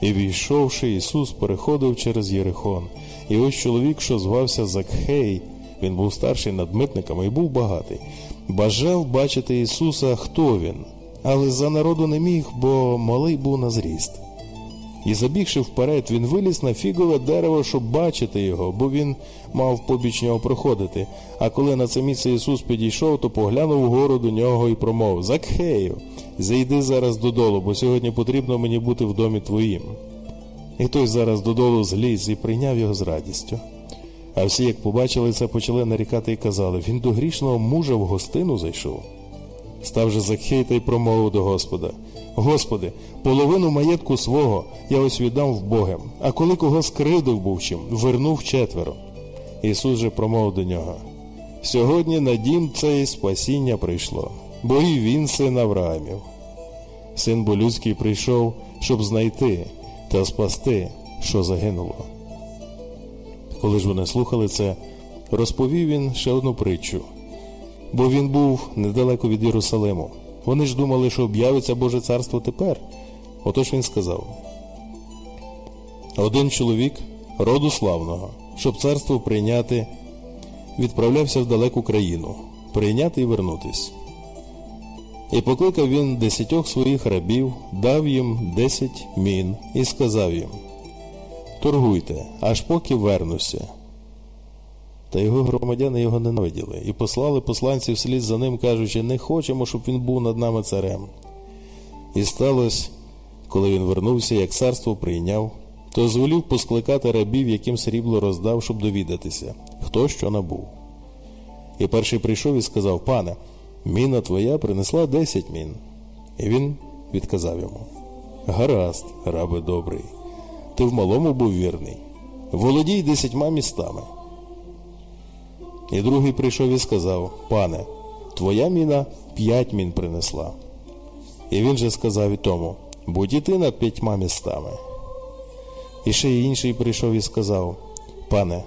І війшовши, Ісус переходив через Єрихон. І ось чоловік, що звався Закхей, він був старший над митниками і був багатий. Бажав бачити Ісуса, хто він, але за народу не міг, бо малий був на зріст. І забігши вперед, він виліз на фігове дерево, щоб бачити його, бо він мав побіч нього проходити. А коли на це місце Ісус підійшов, то поглянув вгору до нього і промовив Закхею, зайди зараз додолу, бо сьогодні потрібно мені бути в домі твоїм. І той зараз додолу зліз і прийняв його з радістю. А всі, як побачили це, почали нарікати і казали він до грішного мужа в гостину зайшов. Став же Закхей та й промовив до Господа: Господи, половину маєтку свого я ось віддам в Богом, а коли кого скривдив був чим, вернув четверо. Ісус же промовив до нього: Сьогодні на дім цей спасіння прийшло, бо і він син Авраамів. Син бо людський прийшов, щоб знайти та спасти, що загинуло. Коли ж вони слухали це, розповів він ще одну притчу бо він був недалеко від Єрусалиму. Вони ж думали, що об'явиться Боже царство тепер. Отож він сказав: один чоловік роду славного, щоб царство прийняти, відправлявся в далеку країну, прийняти і вернутись. І покликав він десятьох своїх рабів, дав їм десять мін і сказав їм: Торгуйте, аж поки вернуся. Та його громадяни його ненавиділи і послали посланців вслід за ним, кажучи, не хочемо, щоб він був над нами царем. І сталося, коли він вернувся, як царство прийняв, то звелів поскликати рабів, яким срібло роздав, щоб довідатися, хто що набув. І перший прийшов і сказав: Пане, міна твоя принесла десять мін. І він відказав йому: Гаразд, рабе добрий, ти в малому був вірний, володій десятьма містами. І другий прийшов і сказав: Пане, твоя міна п'ять мін принесла. І він же сказав і тому: Будь і ти над п'ятьма містами. І ще й інший прийшов і сказав: Пане,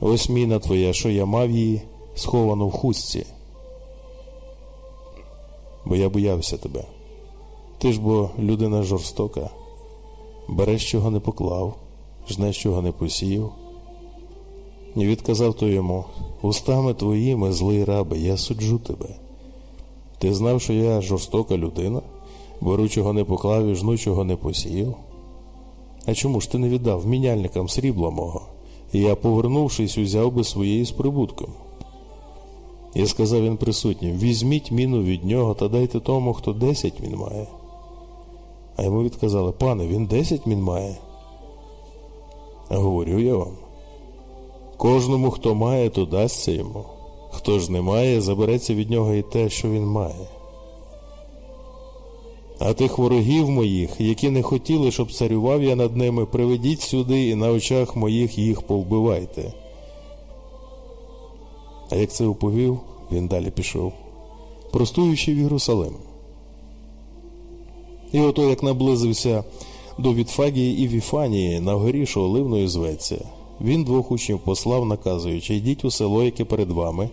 ось міна твоя, що я мав її сховану в хустці. Бо я боявся тебе. Ти ж бо людина жорстока, береш, чого не поклав, жнеш, чого не посіяв. І відказав то йому, устами твоїми, злий рабе, я суджу тебе. Ти знав, що я жорстока людина, беру, чого не поклав і жну, чого не посіяв. А чому ж ти не віддав міняльникам срібла мого, і я, повернувшись, узяв би своєю з прибутком? І сказав він присутнім: візьміть міну від нього та дайте тому, хто десять він має. А йому відказали, пане, він десять він має. Говорю я вам. Кожному, хто має, то дасться йому. Хто ж не має, забереться від нього і те, що він має. А тих ворогів моїх, які не хотіли, щоб царював я над ними, приведіть сюди і на очах моїх їх повбивайте. А як це оповів, він далі пішов, простуючи в Єрусалим. І ото як наблизився до Вітфагії і Віфанії на горі, що оливною зветься. Він двох учнів послав, наказуючи, йдіть у село, яке перед вами.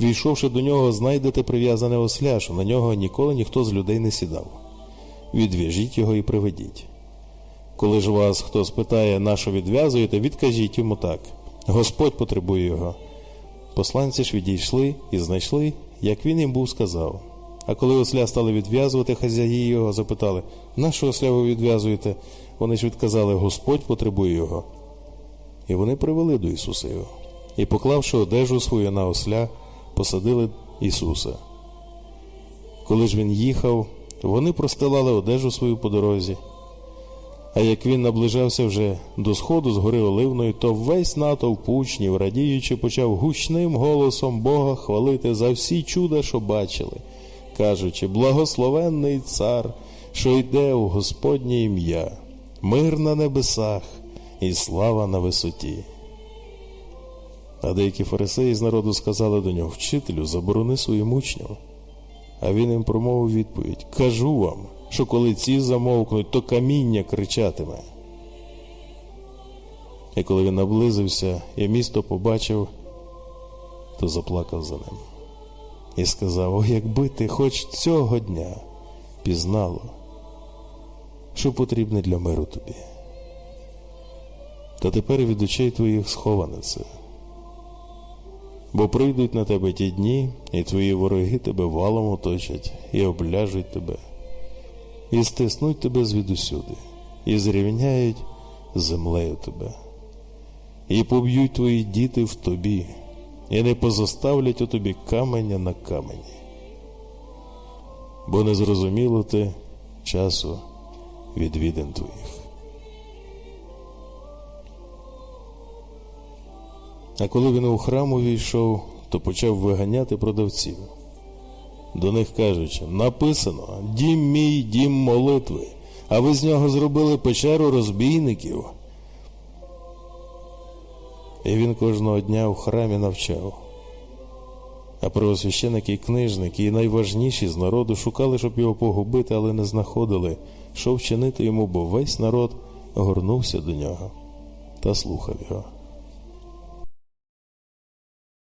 Війшовши до нього, знайдете прив'язане осля, що на нього ніколи ніхто з людей не сідав. Відв'яжіть його і приведіть. Коли ж вас хто спитає, на що відв'язуєте, відкажіть йому так: Господь потребує його. Посланці ж відійшли і знайшли, як він їм був сказав. А коли осля стали відв'язувати, хазяї його запитали, на що осля ви відв'язуєте? Вони ж відказали, Господь потребує його. І вони привели до Ісуса. І, поклавши одежу свою на осля, посадили Ісуса. Коли ж він їхав, вони простилали одежу свою по дорозі. А як він наближався вже до сходу з гори Оливної, то весь натовп учнів, радіючи, почав гучним голосом Бога хвалити за всі чуда, що бачили, кажучи, благословенний цар, що йде у Господнє ім'я, мир на небесах і слава на висоті. А деякі фарисеї з народу сказали до нього Вчителю, заборони своїм учням. А він їм промовив відповідь Кажу вам, що коли ці замовкнуть, то каміння кричатиме. І коли він наблизився і місто побачив, то заплакав за ним. І сказав: О, якби ти хоч цього дня пізнало, що потрібне для миру тобі. Та тепер від очей твоїх сховане це. Бо прийдуть на тебе ті дні, і твої вороги тебе валом оточать, і обляжуть тебе, і стиснуть тебе звідусюди, і зрівняють землею тебе, і поб'ють твої діти в тобі, і не позоставлять у тобі каменя на камені. Бо не зрозуміло ти часу відвідин твоїх. А коли він у храм увійшов, то почав виганяти продавців. До них кажучи, написано дім мій, дім молитви, а ви з нього зробили печеру розбійників. І він кожного дня в храмі навчав. А первосвященики і книжники, і найважніші з народу шукали, щоб його погубити, але не знаходили, що вчинити йому, бо весь народ горнувся до нього та слухав його.